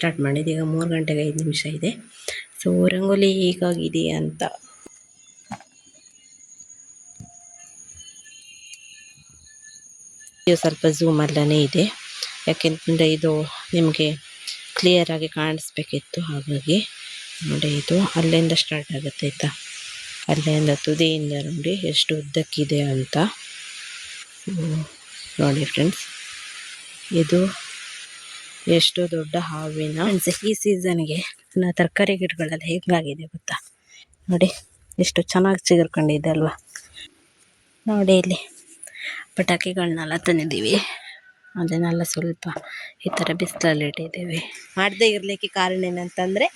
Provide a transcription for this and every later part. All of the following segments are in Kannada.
ಸ್ಟಾರ್ಟ್ ಮಾಡಿದ್ದು ಈಗ ಮೂರು ಗಂಟೆಗೆ ಐದು ನಿಮಿಷ ಇದೆ. ಸೊ ರಂಗೋಲಿ ಹೇಗಾಗಿದೆ ಅಂತ. ಸ್ವಲ್ಪ ಝೂಮಲ್ಲೇ ಇದೆ. ಯಾಕೆಂತಂದರೆ ಇದು ನಿಮಗೆ ಕ್ಲಿಯರಾಗಿ ಕಾಣಿಸ್ಬೇಕಿತ್ತು ಹಾಗಾಗಿ. ನೋಡಿ, ಇದು ಅಲ್ಲಿಂದ ಸ್ಟಾರ್ಟ್ ಆಗುತ್ತೆ ಆಯಿತಾ? ಅಲ್ಲಿಂದ ತುದಿಯಿಂದ ನೋಡಿ ಎಷ್ಟು ಉದ್ದಕ್ಕಿದೆ ಅಂತ. ನೋಡಿ ಫ್ರೆಂಡ್ಸ್ ಇದು ಎಷ್ಟು ದೊಡ್ಡ ಹಾವಿನ ಈ ಸೀಸನ್ಗೆ ನಾ ತರಕಾರಿ ಗಿಡಗಳೆಲ್ಲ ಹೇಗಾಗಿದೆ ಗೊತ್ತಾ? ನೋಡಿ, ಎಷ್ಟು ಚೆನ್ನಾಗಿ ಚಿಗುರ್ಕೊಂಡಿದೆ ಅಲ್ವಾ? ನೋಡಿ ಇಲ್ಲಿ ಪಟಾಕಿಗಳನ್ನೆಲ್ಲ ತಂದಿದ್ದೀವಿ. ಅದನ್ನೆಲ್ಲ ಸ್ವಲ್ಪ ಈ ಥರ ಬಿಸಿಲಲ್ಲಿ ಇಟ್ಟಿದ್ದೀವಿ. ಮಾಡದೇ ಇರಲಿಕ್ಕೆ ಕಾರಣ ಏನಂತಂದರೆ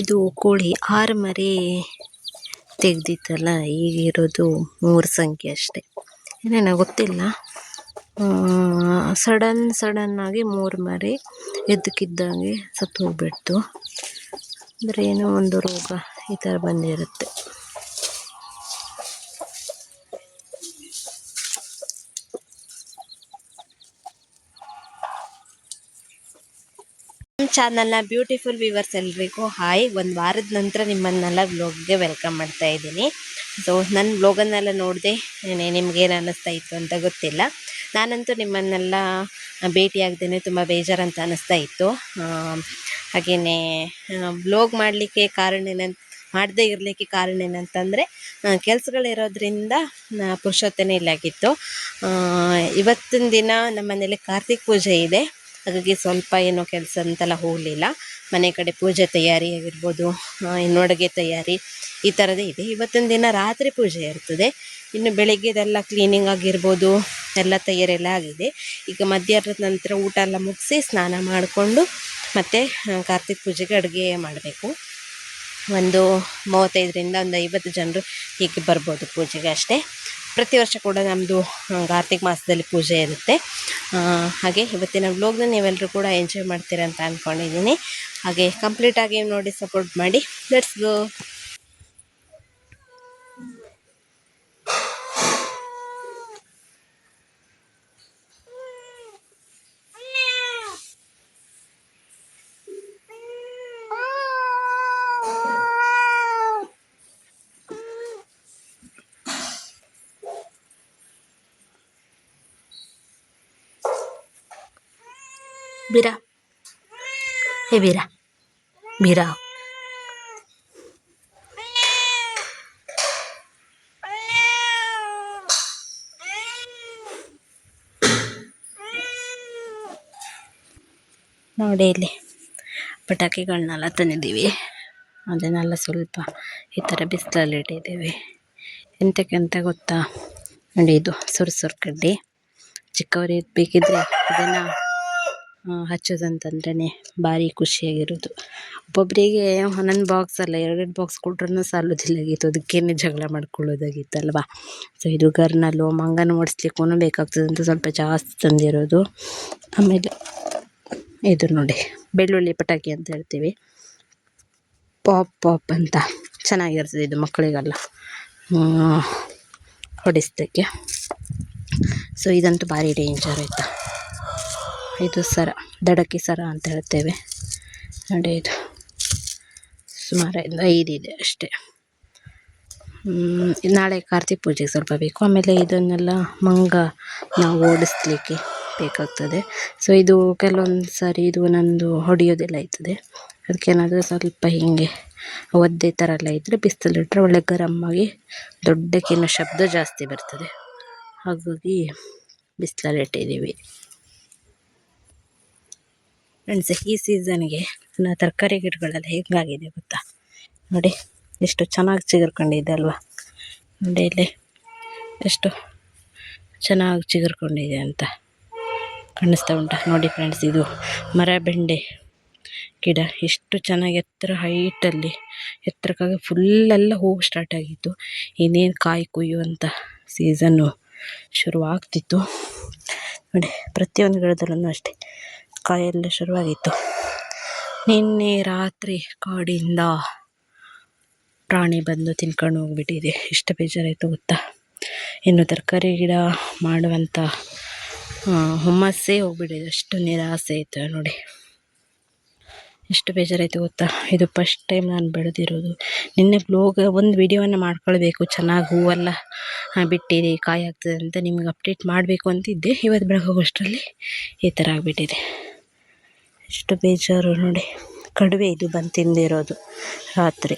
ಇದು ಕೋಳಿ ಆರು ಮರಿ ತೆಗ್ದಿತ್ತಲ್ಲ, ಈಗಿರೋದು ಮೂರು ಸಂಖ್ಯೆ ಅಷ್ಟೇ. ಏನೇನೋ ಗೊತ್ತಿಲ್ಲ. ಸಡನ್ ಸಡನ್ನಾಗಿ ಮೂರು ಮರಿ ಎದ್ದಕ್ಕಿದ್ದಂಗೆ ಸತ್ತು ಹೋಗ್ಬಿಡ್ತು ಅಂದರೆ ಏನೋ ಒಂದು ರೋಗ ಈ ಥರ ಬಂದಿರುತ್ತೆ. ಚಾನಲ್ನ ಬ್ಯೂಟಿಫುಲ್ ವ್ಯೂವರ್ಸ್ ಎಲ್ರಿಗೂ ಹಾಯ್. ಒಂದು ವಾರದ ನಂತರ ನಿಮ್ಮನ್ನೆಲ್ಲ ವ್ಲಾಗ್ಗೆ ವೆಲ್ಕಮ್ ಮಾಡ್ತಾ ಇದ್ದೀನಿ. ಸೊ ನನ್ನ ವ್ಲಾಗನ್ನೆಲ್ಲ ನೋಡಿದೆ ನಿಮ್ಗೇನು ಅನ್ನಿಸ್ತಾ ಇತ್ತು ಅಂತ ಗೊತ್ತಿಲ್ಲ. ನಾನಂತೂ ನಿಮ್ಮನ್ನೆಲ್ಲ ಭೇಟಿಯಾಗ್ದೇ ತುಂಬ ಬೇಜಾರಂತ ಅನ್ನಿಸ್ತಾ ಇತ್ತು. ಹಾಗೆಯೇ ಬ್ಲಾಗ್ ಮಾಡಲಿಕ್ಕೆ ಕಾರಣ ಏನಂತ, ಮಾಡದೇ ಇರಲಿಕ್ಕೆ ಕಾರಣ ಏನಂತಂದರೆ ಕೆಲಸಗಳಿರೋದ್ರಿಂದ ಪುರುಷೋತ್ತನೇ ಇಲ್ಲಾಗಿತ್ತು. ಇವತ್ತಿನ ದಿನ ನಮ್ಮ ಮನೇಲಿ ಕಾರ್ತಿಕ್ ಪೂಜೆ ಇದೆ. ಹಾಗಾಗಿ ಸ್ವಲ್ಪ ಏನೋ ಕೆಲಸ ಅಂತೆಲ್ಲ ಹೋಗಲಿಲ್ಲ. ಮನೆ ಕಡೆ ಪೂಜೆ ತಯಾರಿ ಆಗಿರ್ಬೋದು ಇನ್ನು ಅಡುಗೆ ತಯಾರಿ ಈ ಥರದೇ ಇದೆ. ಇವತ್ತಿನ ದಿನ ರಾತ್ರಿ ಪೂಜೆ ಇರ್ತದೆ. ಇನ್ನು ಬೆಳಗ್ಗೆದೆಲ್ಲ ಕ್ಲೀನಿಂಗ್ ಆಗಿರ್ಬೋದು, ಎಲ್ಲ ತಯಾರಿ ಎಲ್ಲ ಆಗಿದೆ. ಈಗ ಮಧ್ಯಾಹ್ನದ ನಂತರ ಊಟ ಎಲ್ಲ ಮುಗಿಸಿ ಸ್ನಾನ ಮಾಡಿಕೊಂಡು ಮತ್ತು ಕಾರ್ತಿಕ್ ಪೂಜೆಗೆ ಅಡುಗೆ ಮಾಡಬೇಕು. ಒಂದು ಮೂವತ್ತೈದರಿಂದ ಒಂದು ಐವತ್ತು ಜನರು ಹೀಗೆ ಬರ್ಬೋದು ಪೂಜೆಗೆ ಅಷ್ಟೇ. ಪ್ರತಿ ವರ್ಷ ಕೂಡ ನಮ್ಮದು ಕಾರ್ತಿಕ ಮಾಸದಲ್ಲಿ ಪೂಜೆ ಇರುತ್ತೆ. ಹಾಗೆ ಇವತ್ತಿನ ವ್ಲಾಗ್ನ ನೀವೆಲ್ಲರೂ ಕೂಡ ಎಂಜಾಯ್ ಮಾಡ್ತೀರ ಅಂತ ಅಂದ್ಕೊಂಡಿದ್ದೀನಿ ಹಾಗೆ ಕಂಪ್ಲೀಟಾಗಿ ನೋಡಿ ಸಪೋರ್ಟ್ ಮಾಡಿ. Let's go Beera hey Beera Beera ನೋಡಿ ಇಲ್ಲಿ ಪಟಾಕಿಗಳನ್ನೆಲ್ಲ ತಂದಿದ್ದೀವಿ. ಅದನ್ನೆಲ್ಲ ಸ್ವಲ್ಪ ಈ ಥರ ಬಿಸಿಲಲ್ಲಿ ಇಟ್ಟಿದ್ದೀವಿ. ಎಂತಕ್ಕೆ ಅಂತ ಗೊತ್ತಾ? ನೋಡಿ ಇದು ಸುರು ಕಡ್ಡಿ. ಚಿಕ್ಕವರು ಬೇಕಿದ್ರೆ ಇದನ್ನು ಹಚ್ಚೋದಂತಂದ್ರೆ ಭಾರಿ ಖುಷಿಯಾಗಿರೋದು. ಒಬ್ಬೊಬ್ಬರಿಗೆ ಒಂದೊಂದು ಬಾಕ್ಸ್ ಅಲ್ಲ, ಎರಡೆರಡು ಬಾಕ್ಸ್ ಕೊಟ್ರೂ ಸಾಲೋದಿಲ್ಲಾಗಿತ್ತು ಅದಕ್ಕೇನೆ ಜಗಳ ಮಾಡ್ಕೊಳ್ಳೋದಾಗಿತ್ತಲ್ವ? ಸೊ ಇದು ಗರ್ನಲ್ಲು ಮಂಗನ ಓಡಿಸ್ಲಿಕ್ಕೂ ಬೇಕಾಗ್ತದೆ ಅಂತ ಸ್ವಲ್ಪ ಜಾಸ್ತಿ ತಂದಿರೋದು. ಆಮೇಲೆ ಇದು ನೋಡಿ, ಬೆಳ್ಳುಳ್ಳಿ ಪಟಾಕಿ ಅಂತ ಹೇಳ್ತೀವಿ. ಪಾಪ್ ಪಾಪ್ ಅಂತ. ಚೆನ್ನಾಗಿರ್ತದೆ ಇದು ಮಕ್ಕಳಿಗೆಲ್ಲ. ಹೊಡಿಸ್ದಕ್ಕೆ ಸೊ ಇದಂತೂ ಭಾರಿ ಡೇಂಜರ್ ಆಯಿತಾ? ಇದು ಸರ, ದಡಕ್ಕಿ ಸರ ಅಂತ ಹೇಳ್ತೇವೆ. ನೋಡಿ ಇದು. ಸುಮಾರು ಐದು ಐದಿದೆ ಅಷ್ಟೇ. ನಾಳೆ ಕಾರ್ತಿಕ ಪೂಜೆಗೆ ಸ್ವಲ್ಪ ಬೇಕು. ಆಮೇಲೆ ಇದನ್ನೆಲ್ಲ ಮಂಗ ನಾವು ಓಡಿಸ್ಲಿಕ್ಕೆ ಬೇಕಾಗ್ತದೆ. ಸೊ ಇದು ಕೆಲವೊಂದು ಸಾರಿ ಇದು ನಂದು ಹೊಡೆಯೋದೆಲ್ಲ ಆಯ್ತದೆ. ಅದಕ್ಕೇನಾದರೂ ಸ್ವಲ್ಪ ಹೀಗೆ ಒದ್ದೆ ಥರ ಎಲ್ಲ ಇದ್ದರೆ ಬಿಸಿಲಿಟ್ರೆ ಒಳ್ಳೆ ಗರಮ್ಮಾಗಿ ದೊಡ್ಡಕ್ಕಿನ್ನ ಶಬ್ದ ಜಾಸ್ತಿ ಬರ್ತದೆ. ಹಾಗಾಗಿ ಬಿಸಿಲಲ್ಲಿ ಇಟ್ಟಿದ್ದೀವಿ. ಫ್ರೆಂಡ್ಸ್ ಈ ಸೀಸನ್ಗೆ ನಾ ತರಕಾರಿ ಗಿಡಗಳೆಲ್ಲ ಹೇಗಾಗಿದೆ ಗೊತ್ತಾ? ನೋಡಿ, ಎಷ್ಟು ಚೆನ್ನಾಗಿ ಚಿಗುರ್ಕೊಂಡಿದೆ ಅಲ್ವಾ? ನೋಡಿ ಇಲ್ಲಿ ಎಷ್ಟು ಚೆನ್ನಾಗಿ ಚಿಗುರ್ಕೊಂಡಿದೆ ಅಂತ ಕಾಣಿಸ್ತಾ ಉಂಟ. ನೋಡಿ ಫ್ರೆಂಡ್ಸ್ ಇದು ಮರ ಬೆಂಡೆ ಗಿಡ. ಎಷ್ಟು ಚೆನ್ನಾಗಿ ಎತ್ತರ ಹೈಟಲ್ಲಿ ಎತ್ತರಕ್ಕಾಗಿ ಫುಲ್ಲೆಲ್ಲ ಹೋಗಿ ಸ್ಟಾರ್ಟ್ ಆಗಿತ್ತು. ಇನ್ನೇನು ಕಾಯಿ ಕೊಯ್ಯುವಂಥ ಸೀಸನ್ನು ಶುರುವಾಗ್ತಿತ್ತು. ನೋಡಿ, ಪ್ರತಿಯೊಂದು ಗಿಡದಲ್ಲೂ ಅಷ್ಟೇ. ಕಾಯೆಲ್ಲ ಶುರುವಾಗಿತ್ತು. ನಿನ್ನೆ ರಾತ್ರಿ ಕಾಡಿಂದ ಪ್ರಾಣಿ ಬಂದು ತಿನ್ಕೊಂಡು ಹೋಗ್ಬಿಟ್ಟಿದೆ. ಎಷ್ಟು ಬೇಜಾರಾಯಿತು ಗೊತ್ತಾ? ಇನ್ನು ತರಕಾರಿ ಗಿಡ ಮಾಡುವಂಥ ಹುಮ್ಮಸ್ಸೇ ಹೋಗ್ಬಿಟ್ಟಿದೆ. ಅಷ್ಟು ನಿರಾಸೆ ಆಯಿತು ನೋಡಿ. ಎಷ್ಟು ಬೇಜಾರಾಯಿತು ಗೊತ್ತಾ? ಇದು ಫಸ್ಟ್ ಟೈಮ್ ನಾನು ಬೆಳೆದಿರೋದು. ನಿನ್ನೆ ಬ್ಲೋಗ್ ಒಂದು ವಿಡಿಯೋವನ್ನು ಮಾಡ್ಕೊಳ್ಬೇಕು. ಚೆನ್ನಾಗಿ ಹೂವೆಲ್ಲ ಬಿಟ್ಟಿದೆ ಕಾಯಿ ಆಗ್ತದೆ ಅಂತ ನಿಮ್ಗೆ ಅಪ್ಡೇಟ್ ಮಾಡಬೇಕು ಅಂತಿದ್ದೆ. ಇವತ್ತು ಬೆಳಗ್ಗೆ ಈ ಥರ ಆಗಿಬಿಟ್ಟಿದೆ. ಎಷ್ಟು ಬೇಜಾರು ನೋಡಿ. ಕಡುವೆ ಇದು ಬಂದು ತಿಂದಿರೋದು ರಾತ್ರಿ.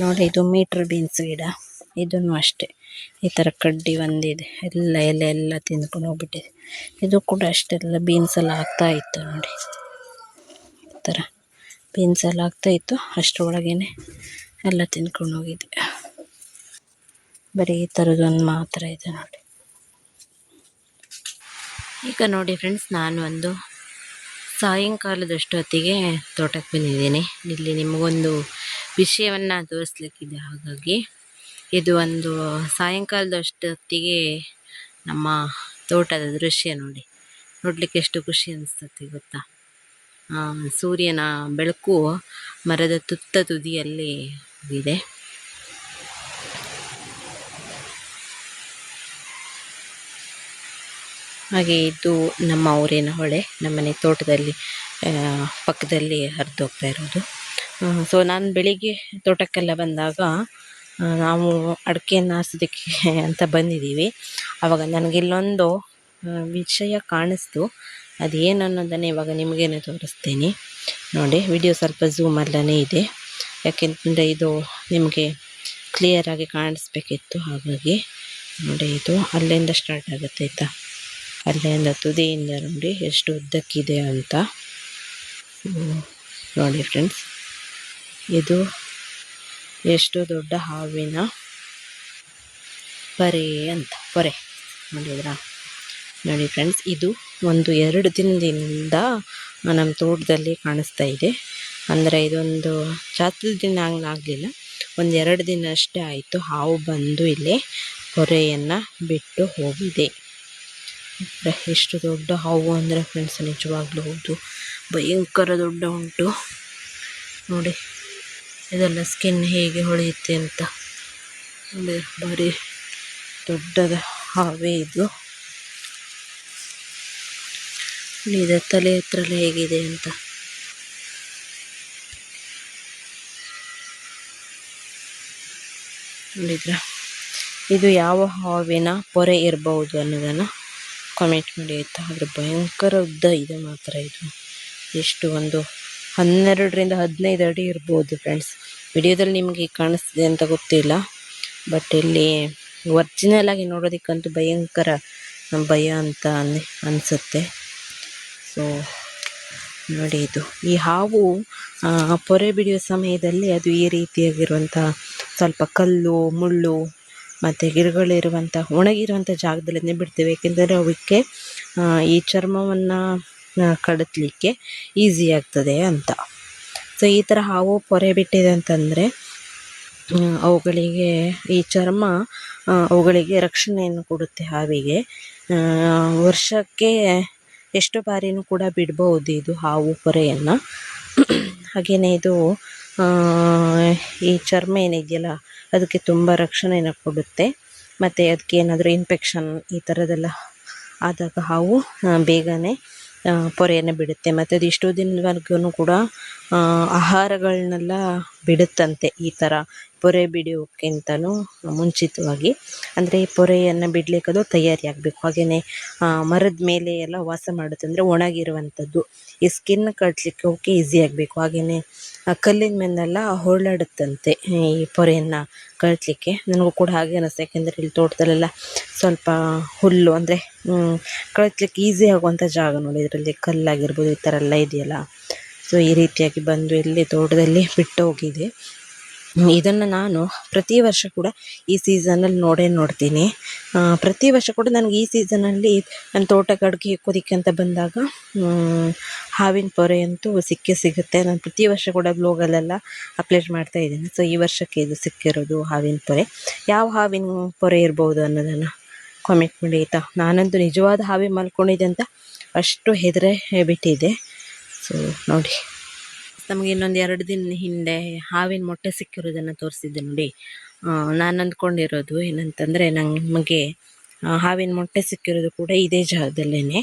ನೋಡಿ ಇದು ಮೀಟ್ರ್ ಬೀನ್ಸ್ ಗಿಡ. ಇದನ್ನು ಅಷ್ಟೇ. ಈ ಥರ ಕಡ್ಡಿ ಒಂದಿದೆ. ಎಲ್ಲ ಎಲೆ ಎಲ್ಲ ತಿಂದ್ಕೊಂಡು ಹೋಗ್ಬಿಟ್ಟಿದೆ. ಇದು ಕೂಡ ಅಷ್ಟೆಲ್ಲ ಬೀನ್ಸ್ ಎಲ್ಲ ಆಗ್ತಾ ಇತ್ತು ನೋಡಿ. ಈ ಥರ ಬೀನ್ಸ್ ಎಲ್ಲ ಆಗ್ತಾ ಇತ್ತು. ಅಷ್ಟರೊಳಗೇನೆ ಎಲ್ಲ ತಿಂದ್ಕೊಂಡು ಬರೀ ಈ ಥರದ್ದೊಂದು ಮಾತ್ರ ಇದೆ ನೋಡಿ. ಈಗ ನೋಡಿ ಫ್ರೆಂಡ್ಸ್ ನಾನು ಒಂದು ಸಾಯಂಕಾಲದಷ್ಟೊತ್ತಿಗೆ ತೋಟಕ್ಕೆ ಬಂದಿದ್ದೀನಿ. ಇಲ್ಲಿ ನಿಮಗೊಂದು ವಿಷಯವನ್ನು ತೋರಿಸ್ಲಿಕ್ಕಿದೆ. ಹಾಗಾಗಿ ಇದು ಒಂದು ಸಾಯಂಕಾಲದಷ್ಟೊತ್ತಿಗೆ ನಮ್ಮ ತೋಟದ ದೃಶ್ಯ ನೋಡಿ. ನೋಡಲಿಕ್ಕೆ ಎಷ್ಟು ಖುಷಿ ಅನಿಸ್ತದೆ ಗೊತ್ತಾ? ಸೂರ್ಯನ ಬೆಳಕು ಮರದ ತುತ್ತ ತುದಿಯಲ್ಲಿ ಇದೆ ಹಾಗೆ ಇದು ನಮ್ಮ ಊರಿನ ಹೊಳೆ ನಮ್ಮನೆ ತೋಟದಲ್ಲಿ ಪಕ್ಕದಲ್ಲಿ ಹರಿದು ಹೋಗ್ತಾ ಇರೋದು. ಸೊ ನಾನು ಬೆಳಿಗ್ಗೆ ತೋಟಕ್ಕೆಲ್ಲ ಬಂದಾಗ ನಾವು ಅಡಿಕೆಯನ್ನು ಹಾಸೋದಕ್ಕೆ ಅಂತ ಬಂದಿದ್ದೀವಿ. ಆವಾಗ ನನಗೆ ಇಲ್ಲೊಂದು ವಿಷಯ ಕಾಣಿಸ್ತು. ಅದೇನು ಅನ್ನೋದನ್ನು ಇವಾಗ ನಿಮಗೇನೆ ತೋರಿಸ್ತೀನಿ. ನೋಡಿ ವಿಡಿಯೋ ಸ್ವಲ್ಪ ಝೂಮಲ್ಲೇ ಇದೆ. ಯಾಕೆಂತಂದರೆ ಇದು ನಿಮಗೆ ಕ್ಲಿಯರಾಗಿ ಕಾಣಿಸ್ಬೇಕಿತ್ತು ಹಾಗಾಗಿ. ನೋಡಿ, ಇದು ಅಲ್ಲಿಂದ ಸ್ಟಾರ್ಟ್ ಆಗುತ್ತೆ ಆಯಿತಾ? ಅಲ್ಲಿಂದ ತುದಿಯಿಂದ ನೋಡಿ ಎಷ್ಟು ಉದ್ದಕ್ಕಿದೆ ಅಂತ. ನೋಡಿ ಫ್ರೆಂಡ್ಸ್ ಇದು ಎಷ್ಟು ದೊಡ್ಡ ಹಾವಿನ ಪರೆ ಅಂತ, ಪೊರೆ ನೋಡಿದ್ರಾ ನೋಡಿ ಫ್ರೆಂಡ್ಸ್ ಇದು ಒಂದು ಎರಡು ದಿನದಿಂದ ನಮ್ಮ ತೋಟದಲ್ಲಿ ಕಾಣಿಸ್ತಾ ಇದೆ. ಅಂದರೆ ಇದೊಂದು ಜಾತ್ರೆ ದಿನ ಆಗಲಿಲ್ಲ. ಒಂದು ಎರಡು ದಿನ ಅಷ್ಟೇ ಆಯಿತು, ಹಾವು ಬಂದು ಇಲ್ಲಿ ಹೊರೆಯನ್ನು ಬಿಟ್ಟು ಹೋಗಿದೆ. ಎಷ್ಟು ದೊಡ್ಡ ಹಾವು ಅಂದರೆ ಫ್ರೆಂಡ್ಸ್ ನಿಜವಾಗ್ಲೂ ಹೌದು. ಭಯಂಕರ ದೊಡ್ಡ ಉಂಟು. ನೋಡಿ, ಇದೆಲ್ಲ ಸ್ಕಿನ್ ಹೇಗೆ ಹೊಳೆಯುತ್ತೆ ಅಂತ. ನೋಡಿ ಭಾರಿ ದೊಡ್ಡದ ಹಾವೇ ಇದು. ಇದ ತಲೆ ಹತ್ರ ಹೇಗಿದೆ ಅಂತ. ನೋಡಿದ್ರ ಇದು ಯಾವ ಹಾವಿನ ಪೊರೆ ಇರಬಹುದು ಅನ್ನೋದನ್ನು ಕಾಮೆಂಟ್ ಮಾಡಿ ಆಯಿತಾ? ಆದರೆ ಭಯಂಕರ ಉದ್ದ ಇದೆ ಮಾತ್ರ ಇದು. ಎಷ್ಟು ಒಂದು ಹನ್ನೆರಡರಿಂದ ಹದಿನೈದು ಅಡಿ ಇರ್ಬೋದು ಫ್ರೆಂಡ್ಸ್ ವಿಡಿಯೋದಲ್ಲಿ ನಿಮಗೆ ಕಾಣಿಸ್ತಿದೆ ಅಂತ ಗೊತ್ತಿಲ್ಲ. ಬಟ್ ಇಲ್ಲಿ ಒರ್ಜಿನಲ್ ಆಗಿ ನೋಡೋದಕ್ಕಂತೂ ಭಯಂಕರ ಭಯ ಅಂತ ಅನ್ಸುತ್ತೆ ಅನಿಸುತ್ತೆ. ಸೊ ನೋಡಿ ಇದು. ಈ ಹಾವು ಪೊರೆ ಬಿಡಿಯೋ ಸಮಯದಲ್ಲಿ ಅದು ಈ ರೀತಿಯಾಗಿರುವಂಥ ಸ್ವಲ್ಪ ಕಲ್ಲು, ಮುಳ್ಳು ಮತ್ತು ಗಿಡಗಳಿರುವಂಥ ಒಣಗಿರುವಂಥ ಜಾಗದಲ್ಲೇ ಬಿಡ್ತೇವೆ ಏಕೆಂದರೆ ಅವಕ್ಕೆ ಈ ಚರ್ಮವನ್ನು ಕಡತಲಿಕ್ಕೆ ಈಸಿ ಆಗ್ತದೆ ಅಂತ. ಸೊ ಈ ಥರ ಹಾವು ಪೊರೆ ಬಿಟ್ಟಿದೆ ಅಂತಂದರೆ ಅವುಗಳಿಗೆ, ಈ ಚರ್ಮ ಅವುಗಳಿಗೆ ರಕ್ಷಣೆಯನ್ನು ಕೊಡುತ್ತೆ ಹಾವಿಗೆ. ವರ್ಷಕ್ಕೆ ಎಷ್ಟು ಬಾರಿಯೂ ಕೂಡ ಬಿಡ್ಬೋದು ಇದು ಹಾವು ಪೊರೆಯನ್ನು. ಹಾಗೆಯೇ ಇದು ಈ ಚರ್ಮ ಏನಿದೆಯಲ್ಲ, ಅದಕ್ಕೆ ತುಂಬ ರಕ್ಷಣೆಯನ್ನು ಕೊಡುತ್ತೆ. ಮತ್ತು ಅದಕ್ಕೆ ಏನಾದರೂ ಇನ್ಫೆಕ್ಷನ್ ಈ ಥರದ್ದೆಲ್ಲ ಆದಾಗ ಹಾವು ಬೇಗನೆ ಪೊರೆಯನ್ನು ಬಿಡುತ್ತೆ. ಮತ್ತು ಅದು ಎಷ್ಟೋ ದಿನದವರ್ಗೂ ಕೂಡ ಆಹಾರಗಳನ್ನೆಲ್ಲ ಬಿಡುತ್ತಂತೆ ಈ ಥರ ಪೊರೆ ಬಿಡೋಕ್ಕಿಂತನೂ ಮುಂಚಿತವಾಗಿ. ಅಂದರೆ ಪೊರೆಯನ್ನು ಬಿಡಲಿಕ್ಕೆ ಅದು ತಯಾರಿ ಆಗಬೇಕು ಹಾಗೆಯೇ ಮರದ ಮೇಲೆ ಎಲ್ಲ ವಾಸ ಮಾಡುತ್ತೆ. ಅಂದರೆ ಒಣಗಿರುವಂಥದ್ದು. ಈ ಸ್ಕಿನ್ ಕಟ್ಲಿಕ್ಕೆ ಅವಕ್ಕೆ ಈಸಿ ಆಗಬೇಕು. ಹಾಗೆಯೇ ಕಲ್ಲಿನ ಮೇಲೆಲ್ಲ ಹೊರಳಾಡುತ್ತಂತೆ ಈ ಪೊರೆಯನ್ನು ಕಟ್ಲಿಕ್ಕೆ. ನನಗೂ ಕೂಡ ಹಾಗೆ ಅನಿಸ್ತು. ಯಾಕೆಂದರೆ ಇಲ್ಲಿ ತೋಟದಲ್ಲೆಲ್ಲ ಸ್ವಲ್ಪ ಹುಲ್ಲು, ಅಂದರೆ ಕಳಿಸ್ಲಿಕ್ಕೆ ಈಸಿ ಆಗುವಂಥ ಜಾಗ ನೋಡಿ. ಇದರಲ್ಲಿ ಕಲ್ಲಾಗಿರ್ಬೋದು, ಈ ಥರ ಎಲ್ಲ ಇದೆಯಲ್ಲ. ಸೊ ಈ ರೀತಿಯಾಗಿ ಬಂದು ಇಲ್ಲಿ ತೋಟದಲ್ಲಿ ಬಿಟ್ಟು ಹೋಗಿದೆ. ಇದನ್ನು ನಾನು ಪ್ರತಿ ವರ್ಷ ಕೂಡ ಈ ಸೀಸನಲ್ಲಿ ನೋಡೇ ನೋಡ್ತೀನಿ. ಪ್ರತಿ ವರ್ಷ ಕೂಡ ನನಗೆ ಈ ಸೀಸನಲ್ಲಿ ನನ್ನ ತೋಟಕ್ಕೆ ಅಡುಗೆ ಹಾಕೋದಿಕ್ಕೆ ಅಂತ ಬಂದಾಗ ಹಾವಿನ ಪೊರೆ ಅಂತೂ ಸಿಕ್ಕೇ ಸಿಗುತ್ತೆ. ನಾನು ಪ್ರತಿ ವರ್ಷ ಕೂಡ ಬ್ಲೋಗಲ್ಲೆಲ್ಲ ಅಪ್ಲೋಡ್ ಮಾಡ್ತಾ ಇದ್ದೀನಿ. ಸೊ ಈ ವರ್ಷಕ್ಕೆ ಇದು ಸಿಕ್ಕಿರೋದು ಹಾವಿನ ಪೊರೆ. ಯಾವ ಹಾವಿನ ಪೊರೆ ಇರ್ಬೋದು ಅನ್ನೋದನ್ನು ಕಾಮೆಂಟ್ ಮಾಡಿ ಆಯಿತಾ? ನಾನಂತೂ ನಿಜವಾದ ಹಾವಿ ಮಲ್ಕೊಂಡಿದ್ದೆ ಅಂತ ಅಷ್ಟು ಹೆದರೇ ಬಿಟ್ಟಿದೆ ಸೊ ನೋಡಿ. ನಮಗೆ ಇನ್ನೊಂದು ಎರಡು ದಿನ ಹಿಂದೆ ಹಾವಿನ ಮೊಟ್ಟೆ ಸಿಕ್ಕಿರೋದನ್ನು ತೋರಿಸಿದ್ದೆ ನೋಡಿ. ನಾನು ಅಂದ್ಕೊಂಡಿರೋದು ಏನಂತಂದರೆ ನಮಗೆ ಹಾವಿನ ಮೊಟ್ಟೆ ಸಿಕ್ಕಿರೋದು ಕೂಡ ಇದೇ ಜಾಗದಲ್ಲೇ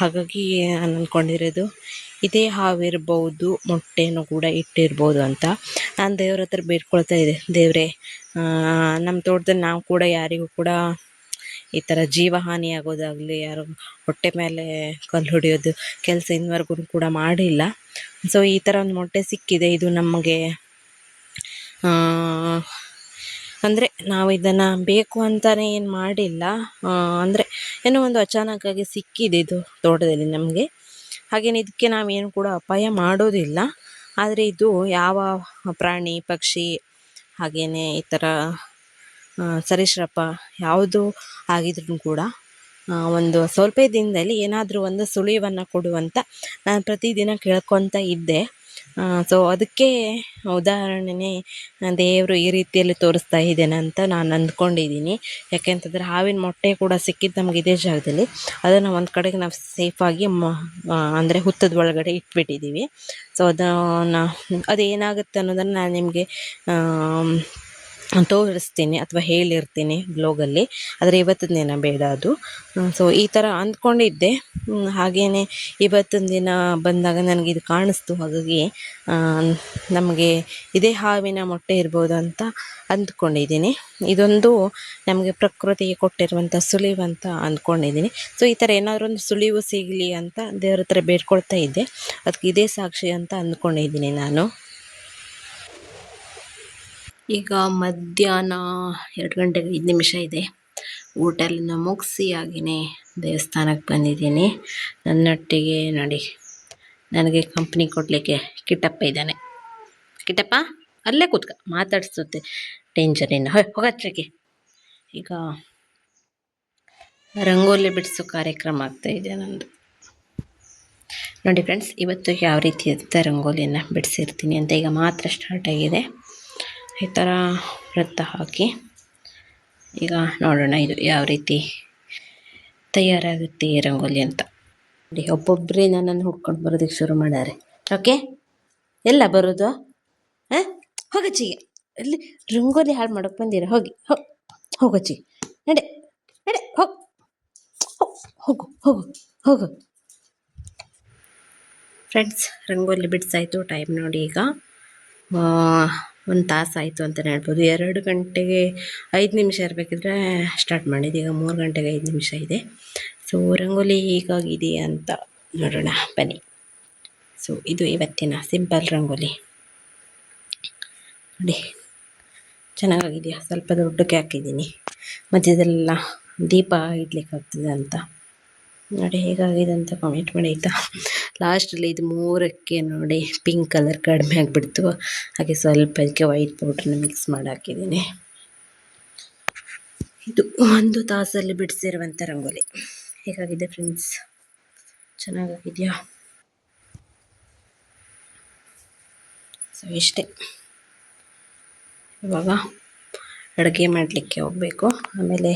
ಹಾಗಾಗಿ ನಾನು ಅಂದ್ಕೊಂಡಿರೋದು ಇದೇ ಹಾವಿರ್ಬೋದು, ಮೊಟ್ಟೆನೂ ಕೂಡ ಇಟ್ಟಿರ್ಬೋದು ಅಂತ. ನಾನು ದೇವ್ರ ಹತ್ರ ಬೇಡ್ಕೊಳ್ತಾ ಇದ್ದೆ. ದೇವರೇ ನಮ್ಮ ತೋಟದಲ್ಲಿ ನಾವು ಕೂಡ ಯಾರಿಗೂ ಕೂಡ ಈ ಥರ ಜೀವಹಾನಿ ಆಗೋದಾಗಲಿ ಯಾರು ಹೊಟ್ಟೆ ಮೇಲೆ ಕಲ್ಲು ಹೊಡೆಯೋದು ಕೆಲಸ ಇನ್ನವರೆಗೂ ಕೂಡ ಮಾಡಿಲ್ಲ. ಸೊ ಈ ಥರ ಒಂದು ಮೊಟ್ಟೆ ಸಿಕ್ಕಿದೆ. ಇದು ನಮಗೆ ಅಂದರೆ ನಾವು ಇದನ್ನು ಬೇಕು ಅಂತಲೇ ಏನು ಮಾಡಿಲ್ಲ. ಅಂದರೆ ಏನೋ ಒಂದು ಅಚಾನಕ್ಕಾಗಿ ಸಿಕ್ಕಿದೆ ಇದು ತೋಟದಲ್ಲಿ ನಮಗೆ. ಹಾಗೇನು ಇದಕ್ಕೆ ನಾವೇನು ಕೂಡ ಅಪಾಯ ಮಾಡೋದಿಲ್ಲ. ಆದರೆ ಇದು ಯಾವ ಪ್ರಾಣಿ, ಪಕ್ಷಿ ಹಾಗೆಯೇ ಈ ಥರ ಸರೀಸೃಪ ಯಾವುದು ಆಗಿದ್ರೂ ಕೂಡ ಒಂದು ಸ್ವಲ್ಪ ದಿನದಲ್ಲಿ ಏನಾದರೂ ಒಂದು ಸುಳಿವನ್ನು ಕೊಡುವಂಥ ನಾನು ಪ್ರತಿದಿನ ಕೇಳ್ಕೊತ ಇದ್ದೆ. ಸೊ ಅದಕ್ಕೆ ಉದಾಹರಣೆನೇ ದೇವರು ಈ ರೀತಿಯಲ್ಲಿ ತೋರಿಸ್ತಾ ಇದ್ದೇನೆ ಅಂತ ನಾನು ಅಂದ್ಕೊಂಡಿದ್ದೀನಿ. ಯಾಕೆಂತಂದರೆ ಹಾವಿನ ಮೊಟ್ಟೆ ಕೂಡ ಸಿಕ್ಕಿದ್ದು ನಮ್ಗೆ ಇದೇ ಜಾಗದಲ್ಲಿ. ಅದನ್ನು ಒಂದು ಕಡೆಗೆ ನಾವು ಸೇಫಾಗಿ ಮ ಅಂದರೆ ಹುತ್ತದ ಒಳಗಡೆ ಇಟ್ಬಿಟ್ಟಿದ್ದೀವಿ ಸೊ ಅದನ್ನು ಅದು ಏನಾಗುತ್ತೆ ಅನ್ನೋದನ್ನು ನಾನು ನಿಮಗೆ ತೋರಿಸ್ತೀನಿ ಅಥವಾ ಹೇಳಿರ್ತೀನಿ ಬ್ಲಾಗಲ್ಲಿ, ಆದರೆ ಇವತ್ತಿನ ದಿನ ಬೇಡ ಅದು. ಸೊ ಈ ಥರ ಅಂದ್ಕೊಂಡಿದ್ದೆ. ಹಾಗೆಯೇ ಇವತ್ತಿನ ದಿನ ಬಂದಾಗ ನನಗೆ ಇದು ಕಾಣಿಸ್ತು, ಹಾಗಾಗಿ ನಮಗೆ ಇದೇ ಹಾವಿನ ಮೊಟ್ಟೆ ಇರ್ಬೋದು ಅಂತ ಅಂದ್ಕೊಂಡಿದ್ದೀನಿ. ಇದೊಂದು ನಮಗೆ ಪ್ರಕೃತಿಗೆ ಕೊಟ್ಟಿರುವಂಥ ಸುಳಿವು ಅಂತ ಅಂದ್ಕೊಂಡಿದ್ದೀನಿ. ಸೊ ಈ ಥರ ಏನಾದರೂ ಒಂದು ಸುಳಿವು ಸಿಗಲಿ ಅಂತ ದೇವ್ರ ಹತ್ರ ಬೇಡ್ಕೊಳ್ತಾ ಇದ್ದೆ. ಅದಕ್ಕೆ ಇದೇ ಸಾಕ್ಷಿ ಅಂತ ಅಂದ್ಕೊಂಡಿದ್ದೀನಿ ನಾನು. ಈಗ ಮಧ್ಯಾಹ್ನ ಎರಡು ಗಂಟೆಗೆ ಐದು ನಿಮಿಷ ಇದೆ. ಎಲ್ಲ ಮುಗಿಸಿ ಹಾಗೆಯೇ ದೇವಸ್ಥಾನಕ್ಕೆ ಬಂದಿದ್ದೀನಿ. ನನ್ನೊಟ್ಟಿಗೆ ನೋಡಿ. ನನಗೆ ಕಂಪ್ನಿ ಕೊಡಲಿಕ್ಕೆ ಕಿಟ್ಟಪ್ಪ ಇದ್ದಾನೆ. ಕಿಟ್ಟಪ್ಪ, ಅಲ್ಲೇ ಕೂತ್ಕ. ಮಾತಾಡಿಸುತ್ತೆ. ಟೆನ್ಷನಿನ ಹೋಗಚ್ಚಕ್ಕೆ ಈಗ ರಂಗೋಲಿ ಬಿಡಿಸೋ ಕಾರ್ಯಕ್ರಮ ಆಗ್ತಾ ಇದೆ ನಂದು. ನೋಡಿ ಫ್ರೆಂಡ್ಸ್ ಇವತ್ತು ಯಾವ ರೀತಿ ಇರುತ್ತೆ ರಂಗೋಲಿಯನ್ನು ಬಿಡಿಸಿರ್ತೀನಿ ಅಂತ ಈಗ ಮಾತ್ರ ಸ್ಟಾರ್ಟ್ ಆಗಿದೆ. ಈ ಥರ ವೃತ್ತ ಹಾಕಿ ಈಗ ನೋಡೋಣ ಇದು ಯಾವ ರೀತಿ ತಯಾರಾಗುತ್ತೆ ರಂಗೋಲಿ ಅಂತ. ನೋಡಿ ಒಬ್ಬೊಬ್ಬರೇ ನನ್ನನ್ನು ಹುಡ್ಕೊಂಡು ಬರೋದಕ್ಕೆ ಶುರು ಮಾಡ್ಯಾರೆ. ಓಕೆ ಎಲ್ಲ ಬರೋದು? ಹಾಂ? ಹೋಗಚ್ಚಿಗೆ ಇಲ್ಲಿ ರಂಗೋಲಿ ಹಾಳು ಮಾಡೋಕೆ ಬಂದಿರ? ಹೋಗಿ. ಹೋಗಿ ಹೋಗಚ್ಚಿಗೆ ನಡೆ ನಡೆ, ಹೋಗು. ಹೋಗು ಹೋಗು ಹೋಗು. ಫ್ರೆಂಡ್ಸ್ ರಂಗೋಲಿ ಬಿಡ್ಸಾಯಿತು ಟೈಮ್ ನೋಡಿ ಈಗ. ಒಂದು ತಾಸು ಆಯಿತು ಅಂತಲೇ ಹೇಳ್ಬೋದು. ಎರಡು ಗಂಟೆಗೆ ಐದು ನಿಮಿಷ ಇರಬೇಕಿದ್ರೆ ಸ್ಟಾರ್ಟ್ ಮಾಡಿದ್ದು. ಈಗ ಮೂರು ಗಂಟೆಗೆ ಐದು ನಿಮಿಷ ಇದೆ. ಸೊ ರಂಗೋಲಿ ಹೀಗಾಗಿದೆ ಅಂತ ನೋಡೋಣ. ಬನ್ನಿ. ಸೊ ಇದು ಇವತ್ತಿನ ಸಿಂಪಲ್ ರಂಗೋಲಿ. ನೋಡಿ. ಚೆನ್ನಾಗಿದೆಯಾ ಸ್ವಲ್ಪ ದೊಡ್ಡಕ್ಕೆ ಹಾಕಿದ್ದೀನಿ. ಮಧ್ಯದೆಲ್ಲ ದೀಪ ಇಡ್ಲಿಕ್ಕೆ ಆಗ್ತದೆ ಅಂತ. ನೋಡಿ, ಹೇಗಾಗಿದೆ ಅಂತ ಕಾಮೆಂಟ್ ಮಾಡಿ ಆಯಿತಾ? ಲಾಸ್ಟಲ್ಲಿ ಇದು ಮೂರಕ್ಕೆ ನೋಡಿ ಪಿಂಕ್ ಕಲರ್ ಕಡಿಮೆ ಆಗಿಬಿಡ್ತು. ಹಾಗೆ ಸ್ವಲ್ಪ ಅದಕ್ಕೆ ವೈಟ್ ಪೌಡ್ರನ್ನ ಮಿಕ್ಸ್ ಮಾಡಿ ಹಾಕಿದ್ದೀನಿ. ಇದು ಒಂದು ತಾಸಲ್ಲಿ ಬಿಡಿಸಿರುವಂಥ ರಂಗೋಲಿ. ಹೇಗಾಗಿದೆ ಫ್ರೆಂಡ್ಸ್ ಚೆನ್ನಾಗಾಗಿದೆಯಾ? ಸೊ ಇಷ್ಟೇ. ಇವಾಗ ಅಡುಗೆ ಮಾಡಲಿಕ್ಕೆ ಹೋಗಬೇಕು. ಆಮೇಲೆ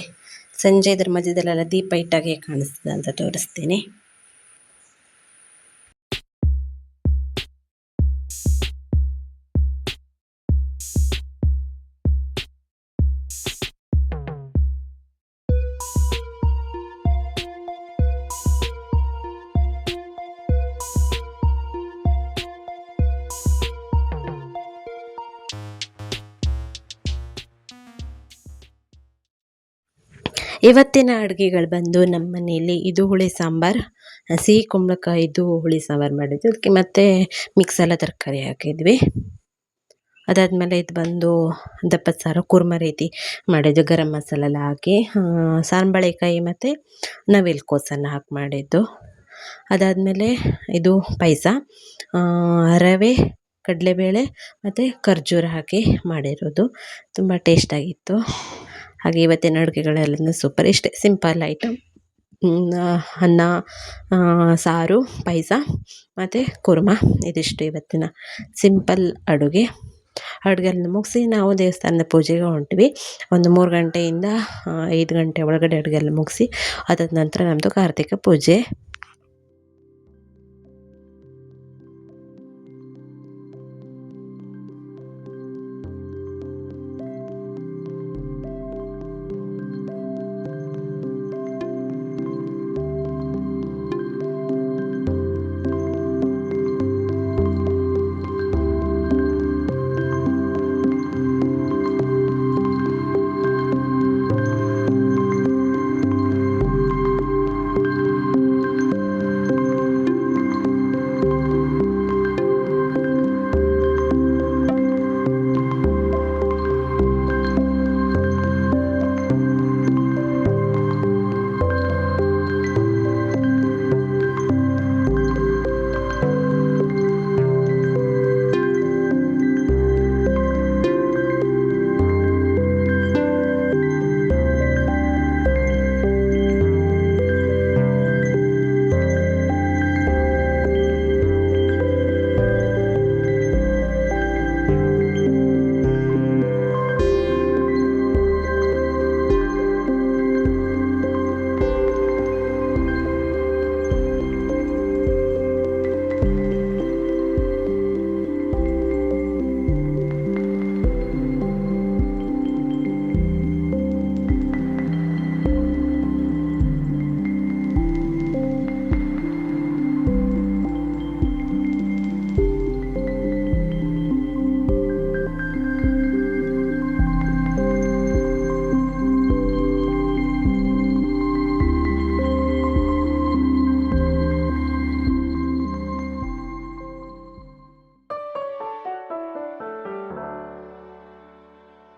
ಸಂಜೆ ಇದ್ರ ಮಧ್ಯದಲ್ಲೆಲ್ಲ ದೀಪ ಇಟ್ಟಾಗೆ ಕಾಣಿಸ್ತದೆ ಅಂತ ತೋರಿಸ್ತೀನಿ. ಇವತ್ತಿನ ಅಡುಗೆಗಳು ಬಂದು ನಮ್ಮ ಮನೆಯಲ್ಲಿ ಇದು ಹುಳಿ ಸಾಂಬಾರು ಸಿಹಿ ಕುಂಬಳಕಾಯಿದು ಹುಳಿ ಸಾಂಬಾರು ಮಾಡಿದ್ದು. ಅದಕ್ಕೆ ಮತ್ತೆ ಮಿಕ್ಸೆಲ್ಲ ತರಕಾರಿ ಹಾಕಿದ್ವಿ. ಅದಾದಮೇಲೆ ಇದು ಬಂದು ದಪ್ಪ ಸಾರು, ಕುರ್ಮ ರೀತಿ ಮಾಡಿದ್ದು. ಗರಂ ಮಸಾಲೆಲ್ಲ ಹಾಕಿ ಸಾಂಬಳೆಕಾಯಿ ಮತ್ತು ನವಿಲು ಕೋಸನ್ನು ಹಾಕಿ ಮಾಡಿದ್ದು. ಅದಾದಮೇಲೆ ಇದು ಪಾಯಸ ರವೆ, ಕಡಲೆಬೇಳೆ ಮತ್ತು ಖರ್ಜೂರ ಹಾಕಿ ಮಾಡಿರೋದು. ತುಂಬ ಟೇಸ್ಟಾಗಿತ್ತು ಹಾಗೆ ಇವತ್ತಿನ ಅಡುಗೆಗಳೆಲ್ಲನೂ ಸೂಪರ್ ಇಷ್ಟೇ ಸಿಂಪಲ್ ಐಟಮ್ ಅನ್ನ ಸಾರು, ಪಾಯಸ, ಮತ್ತು ಕುರ್ಮ. ಇದಿಷ್ಟು ಇವತ್ತಿನ ಸಿಂಪಲ್ ಅಡುಗೆ. ಅಡುಗೆಲ್ಲ ಮುಗಿಸಿ ನಾವು ದೇವಸ್ಥಾನದ ಪೂಜೆಗೆ ಹೊಂಟ್ವಿ. ಒಂದು ಮೂರು ಗಂಟೆಯಿಂದ ಐದು ಗಂಟೆ ಒಳಗಡೆ ಅಡುಗೆಲ್ಲ ಮುಗಿಸಿ, ಅದಾದ ನಂತರ ನಮ್ಮದು ಕಾರ್ತಿಕ ಪೂಜೆ.